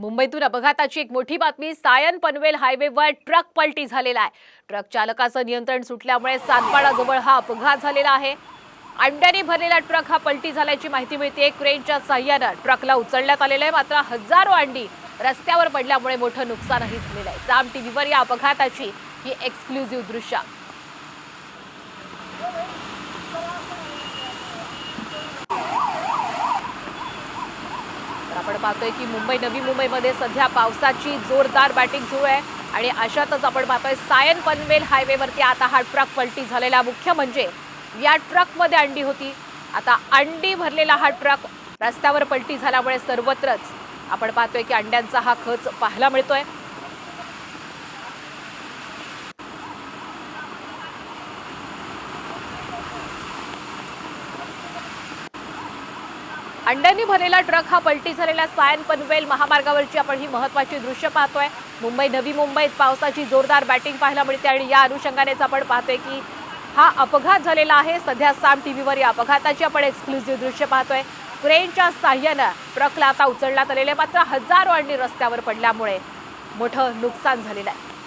मुंबईतून अपघाताची एक मोठी बातमी सायन पनवेल हायवेवर ट्रक पलटी झालेला आहे. ट्रक चालकाचं नियंत्रण सुटल्यामुळे सातपाडाजवळ हा अपघात झालेला आहे. अंड्याने भरलेला ट्रक हा पलटी झाल्याची माहिती मिळते. क्रेनच्या साह्यानं ट्रकला उचलण्यात आलेलं आहे. मात्र हजारो अंडी रस्त्यावर पडल्यामुळे मोठं नुकसानही झालेलं आहे. साम टीव्हीवर या अपघाताची ही एक्सक्लुझिव्ह दृश्य. आपण पाहतोय की मुंबई नवी मुंबईमध्ये सध्या पावसाची जोरदार बॅटिंग सुरू आहे. आणि अशातच आपण पाहतोय सायन पनवेल हायवेवरती आता हा ट्रक पलटी झालेला. मुख्य म्हणजे या ट्रकमध्ये अंडी होती. आता अंडी भरलेला हा ट्रक रस्त्यावर पलटी झाल्यामुळे सर्वत्रच आपण पाहतोय की अंड्यांचा हा खच पाहायला मिळतोय. अंड्यांनी भरलेला ट्रक हा पलटी झालेल्या सायन पनवेल महामार्गावरची आपण ही महत्वाची दृश्य पाहतोय. मुंबई नवी मुंबईत पावसाची जोरदार बॅटिंग पाहायला मिळते आणि या अनुषंगानेच आपण पाहतोय की हा अपघात झालेला आहे. सध्या साम टीव्हीवर या अपघाताची आपण एक्सक्लुझिव्ह दृश्य पाहतोय. क्रेनच्या साह्यानं ट्रकला आता उचलण्यात आलेले मात्र हजारो अंडी रस्त्यावर पडल्यामुळे मोठं नुकसान झालेलं आहे.